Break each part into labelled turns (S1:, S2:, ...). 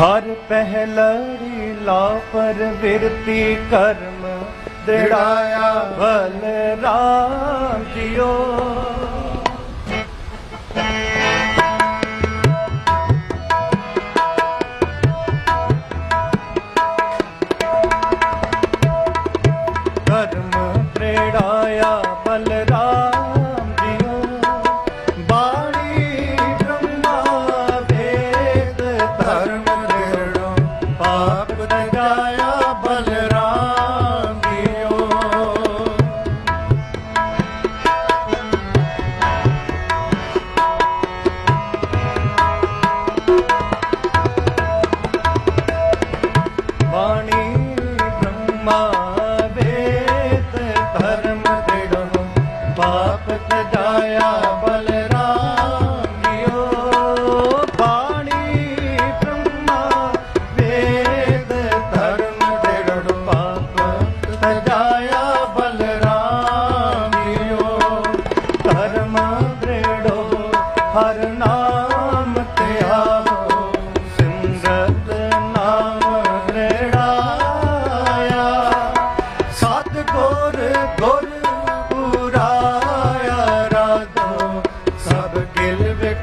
S1: ਹਰ ਪਹਿਲੜੀ ਲਾ ਪਰ ਵਿਰਤੀ ਕਰਮ ਦਿੜਾਇਆ ਬਲ ਰਾਮ ਕਰਮ ਪ੍ਰੇੜਾਇਆ ਆਪ ਚੜਾਇਆ ਬਲਰਾਮਿਓ ਬ੍ਰਹਮਾ, ਵੇਦ ਧਰਮ ਡਿਰੜ ਪਾਪ ਚੜਾਇਆ ਧਰਮ ਡਿਰੜੋ ਹਰ ਨਾਮ ਤੇ ਆਵੋ ਨਾਮ ਡਿਰੜਾਇਆ ਸਤ ਗੁਰ ਗੁਰ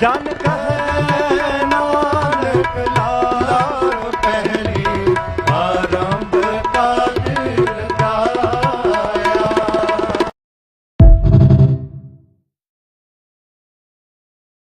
S1: done.